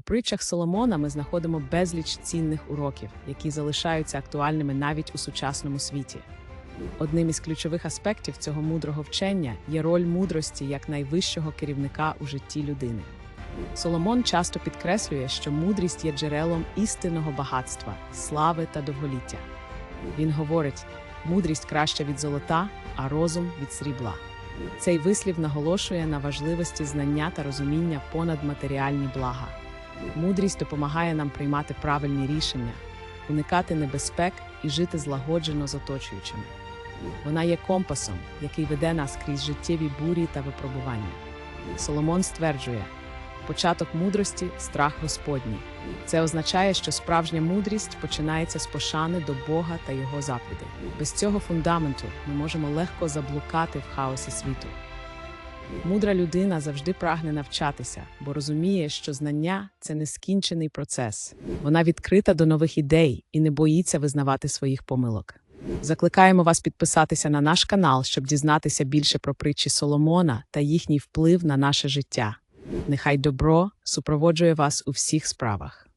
У притчах Соломона ми знаходимо безліч цінних уроків, які залишаються актуальними навіть у сучасному світі. Одним із ключових аспектів цього мудрого вчення є роль мудрості як найвищого керівника у житті людини. Соломон часто підкреслює, що мудрість є джерелом істинного багатства, слави та довголіття. Він говорить: мудрість краща від золота, а розум від срібла. Цей вислів наголошує на важливості знання та розуміння понад матеріальні блага. Мудрість допомагає нам приймати правильні рішення, уникати небезпек і жити злагоджено з оточуючими. Вона є компасом, який веде нас крізь життєві бурі та випробування. Соломон стверджує: початок мудрості страх Господній. Це означає, що справжня мудрість починається з пошани до Бога та його заповідей. Без цього фундаменту ми можемо легко заблукати в хаосі світу. Мудра людина завжди прагне навчатися, бо розуміє, що знання це нескінчений процес. Вона відкрита до нових ідей і не боїться визнавати своїх помилок. Закликаємо вас підписатися на наш канал, щоб дізнатися більше про притчі Соломона та їхній вплив на наше життя. Нехай добро супроводжує вас у всіх справах.